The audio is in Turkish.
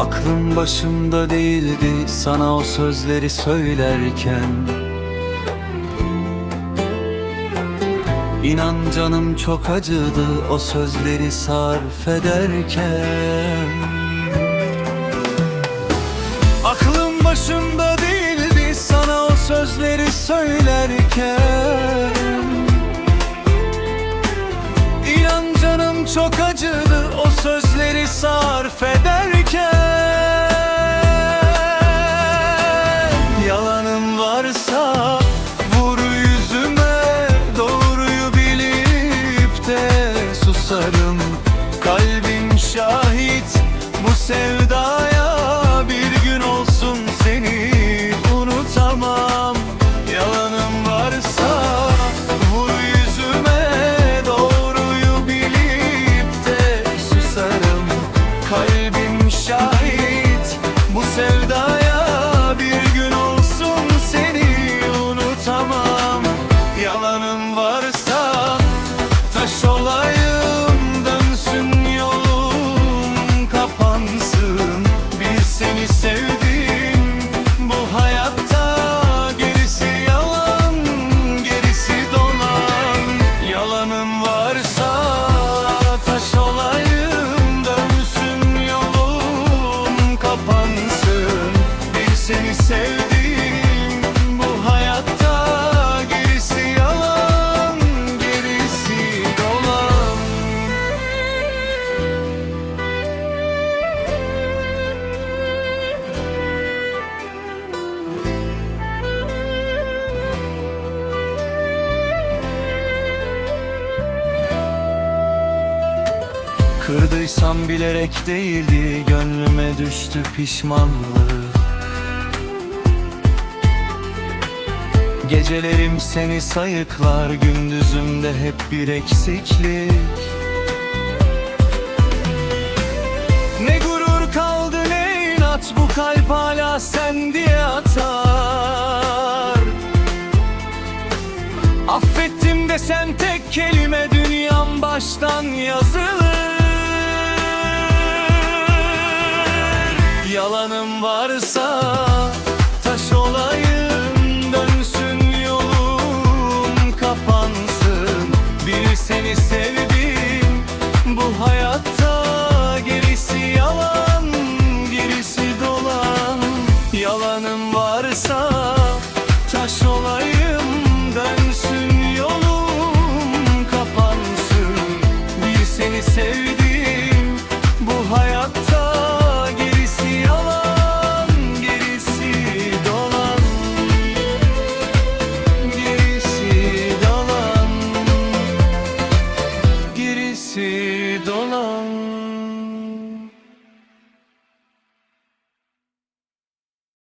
Aklım başımda değildi sana o sözleri söylerken. İnan canım çok acıdı o sözleri sarf ederken. Aklım başımda değildi sana o sözleri söylerken. İnan canım çok acıdı o sözleri sarf ederken Kırdıysam bilerek değildi Gönlüme düştü pişmanlık Gecelerim seni sayıklar Gündüzümde hep bir eksiklik. Ne gurur kaldı ne inat Bu kalp hala sen diye atar. Affettim desen tek kelime Dünyam baştan yazılır yanım varsa taş olayım dönsün yolum kapansın. Bir seni sev donan